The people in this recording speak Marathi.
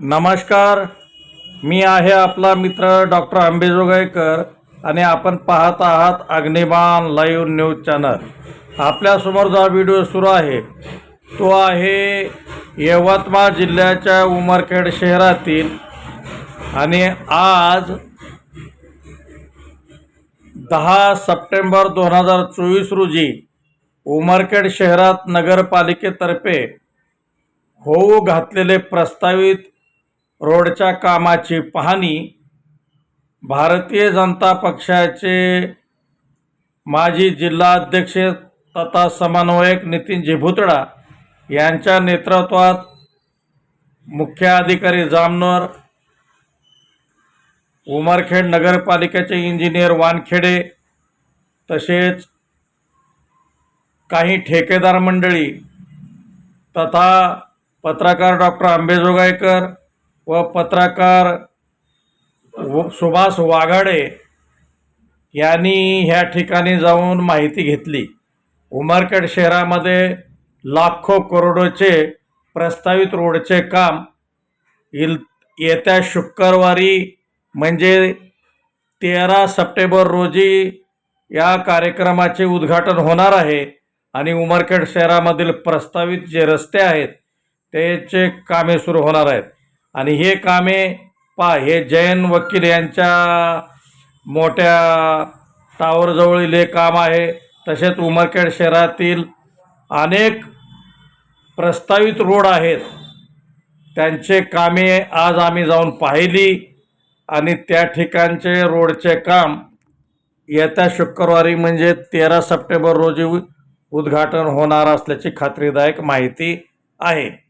नमस्कार. मी आहे आपला मित्र डॉक्टर आंबेजोगाईकर आणि आपण पाहत आहात अग्निबाण लाईव्ह न्यूज चॅनल. आपल्यासमोर जो व्हिडिओ सुरू आहे तो आहे यवतमाळ जिल्ह्याच्या उमरखेड शहरातील आणि आज दहा सप्टेंबर दोन हजार चोवीस रोजी उमरखेड शहरात नगरपालिकेतर्फे होऊ घातलेले प्रस्तावित रोडच्या कामाची पाहणी भारतीय जनता पक्षाचे माजी जिल्हाध्यक्ष तथा समन्वयक नितीनजी भुतडा यांच्या नेतृत्वात मुख्य अधिकारी जामनर उमरखेड नगरपालिकेचे इंजिनियर वानखेडे तसेच काही ठेकेदार मंडळी तथा पत्रकार डॉक्टर आंबेजोगाईकर व पत्रकार व सुभाष वाघाडे यांनी ह्या ठिकाणी जाऊन माहिती घेतली. उमरखेड शहरामध्ये लाखो करोडोचे प्रस्तावित रोडचे काम इल येत्या शुक्रवारी म्हणजे तेरा सप्टेंबर रोजी या कार्यक्रमाचे उद्घाटन होणार आहे आणि उमरखेड शहरामधील प्रस्तावित जे रस्ते आहेत त्याचे कामे सुरू होणार आहेत. आणि हे कामे पा हे जैन वकील यांच्या मोठ्या टावरजवळील हे काम आहे. तसेच उमरखेड शहरातील अनेक प्रस्तावित रोड आहेत. त्यांचे कामे आज आम्ही जाऊन पाहिली आणि त्या ठिकाणचे रोडचे काम येत्या शुक्रवारी म्हणजे तेरा सप्टेंबर रोजी उद्घाटन होणार असल्याची खात्रीदायक माहिती आहे.